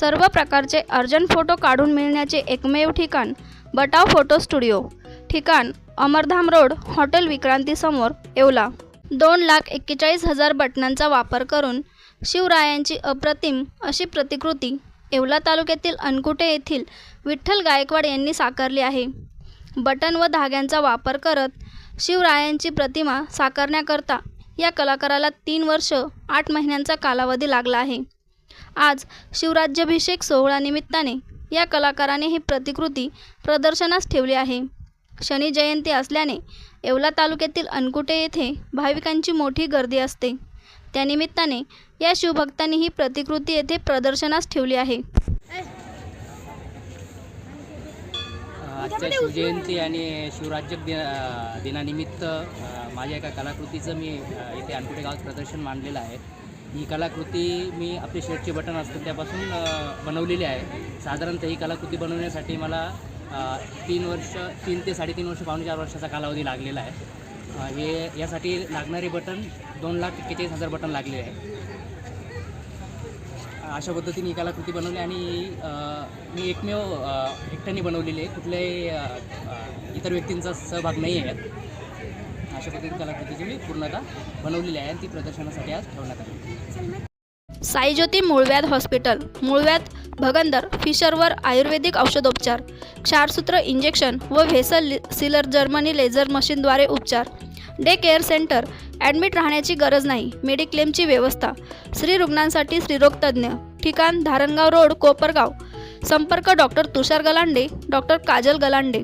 सर्व प्रकारचे urgent photo काढून मिळण्याचे एकमेव ठिकाण बटाव फोटो स्टुडिओ. ठिकाण अमरधाम रोड हॉटेल विक्रांतीसमोर येवला. दोन लाख एक्केचाळीस हजार बटनांचा वापर करून शिवरायांची अप्रतिम अशी प्रतिकृती येवला तालुक्यातील अनकुटे येथील विठ्ठल गायकवाड यांनी साकारली आहे. बटन व धाग्यांचा वापर करत शिवरायांची प्रतिमा साकारण्याकरता या कलाकाराला तीन वर्ष आठ महिन्यांचा कालावधी लागला आहे. आज शिवराज्याभिषेक सोहळ्यानिमित्ताने या कलाकाराने ही प्रतिकृती प्रदर्शनास ठेवली आहे. शनी जयंती असल्याने येवला तालुक्यातील अनकुटे येथे भाविकांची मोठी गर्दी असते. त्यानिमित्ताने या शिवभक्तांनी ही प्रतिकृती येथे प्रदर्शनास ठेवली आहे. आजच्या शिवजयंती आणि शिवराज्य दिनानिमित्त माझ्या एका कलाकृतीचं मी इथे अनकुटे गावात प्रदर्शन मांडलेलं आहे. ही कलाकृती मी आपले शर्टचे बटन असतात त्यापासून बनवलेली आहे. साधारणतः ही कलाकृती बनवण्यासाठी मला तीन वर्ष तीन ते साडेतीन वर्ष पावणे चार वर्षाचा कालावधी लागलेला आहे. हे यासाठी लागणारे बटन दोन लाख एक्केचाळीस हजार बटन लागले आहे. अशा पद्धतीने ही कलाकृती बनवली आणि मी एकमेव एकट्याने बनवलेली आहे. कुठल्याही इतर व्यक्तींचा सहभाग नाही आहे. यात. अशा पद्धतीने कलाकृतीची मी पूर्णतः बनवलेली आहे आणि ती प्रदर्शनासाठी आज ठेवण्यात आली. साईज्योती मूळव्याध हॉस्पिटल मूळव्याध भगंदर फिशरवर आयुर्वेदिक औषधोपचार क्षारसूत्र इंजेक्शन व व्हेसल सिलर जर्मनी लेझर मशीनद्वारे उपचार. डे केअर सेंटर ॲडमिट राहण्याची गरज नाही मेडिक्लेमची व्यवस्था. स्त्री रुग्णांसाठी स्त्रीरोगतज्ज्ञ ठिकाण धारणगाव रोड कोपरगाव. संपर्क डॉक्टर तुषार गलांडे डॉक्टर काजल गलांडे.